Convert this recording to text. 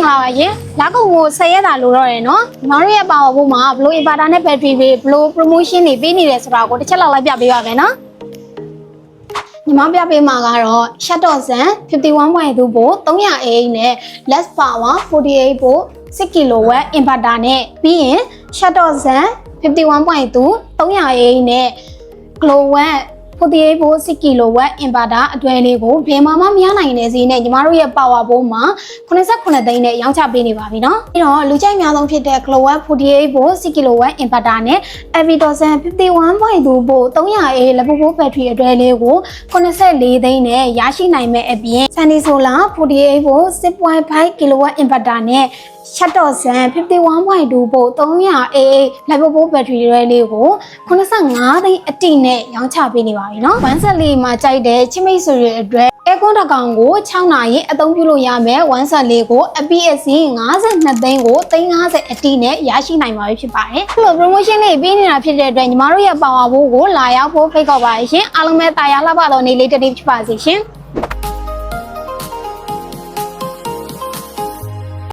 င်္ဂလာပါရှင်လာကုန်ကို10ရက်တာလို့တော့ရယ်နော်ညီမတို့ရဲ့ပါဝါဖို့မှာဘလို့ inverter နဲ့ battery တွေဘလို့ promotion တွေပေးနေတယ်ဆိုတာကိုတစ်ချက်လောက်လိုက်ပြပေးပါမယ်နော်ညီမပြပေးမှာကတော့ Shutterson 51.2 volt 300A နဲ့ less power 48 volt 6 kW inverter နဲ့ပြီးရင် Shutterson 51.2 300A နဲ့ Glow 48 volt 6 kW inverter အတွေ့အလေးကိုဘယ်မှာမှမရနိုင်တဲ့ဈေးနဲ့ညီမတို့ရဲ့ power board မှာ89သိန်းနဲ့ရောင်းချပေးနေပါပြီနော်။ပြီးတော့လူကြိုက်များဆုံးဖြစ်တဲ့ kilowatt 48 volt 6 kW inverter နဲ့ Avidosan 51.2 volt 300A လက်ပပိုးဘက်ထရီအတွေ့အလေးကို84သိန်းနဲ့ရရှိနိုင်မဲ့အပြင် Sunny Solar 48 volt 6.5 kW inverter နဲ့ရှတ်တော်စံ51.2ဘို့ 300AA လက်ပပိုးဘက်ထရီတွေလေးကို85သိန်းအတိနဲ့ရောင်းချပေးနေပါပြီเนาะ1ဆက်လေးမှာကြိုက်တဲ့ချစ်မိတ်ဆွေတွေအတွက်အဲကွန်တစ်ကောင်ကို6နာရီအသုံးပြုလို့ရမယ်1ဆက်လေးကို APS 52သိန်းကို350အတိနဲ့ရရှိနိုင်ပါပြီဖြစ်ပါတယ်။ဒီလို promotion လေးပေးနေတာဖြစ်တဲ့အတွက်ညီမတို့ရဲ့ power ဘိုးကိုလာရောက်ဖို့ဖိတ်ခေါ်ပါရှင်။အားလုံးပဲတာယာလှပတော်နေ့လေးတစ်နေ့ဖြစ်ပါစေရှင်။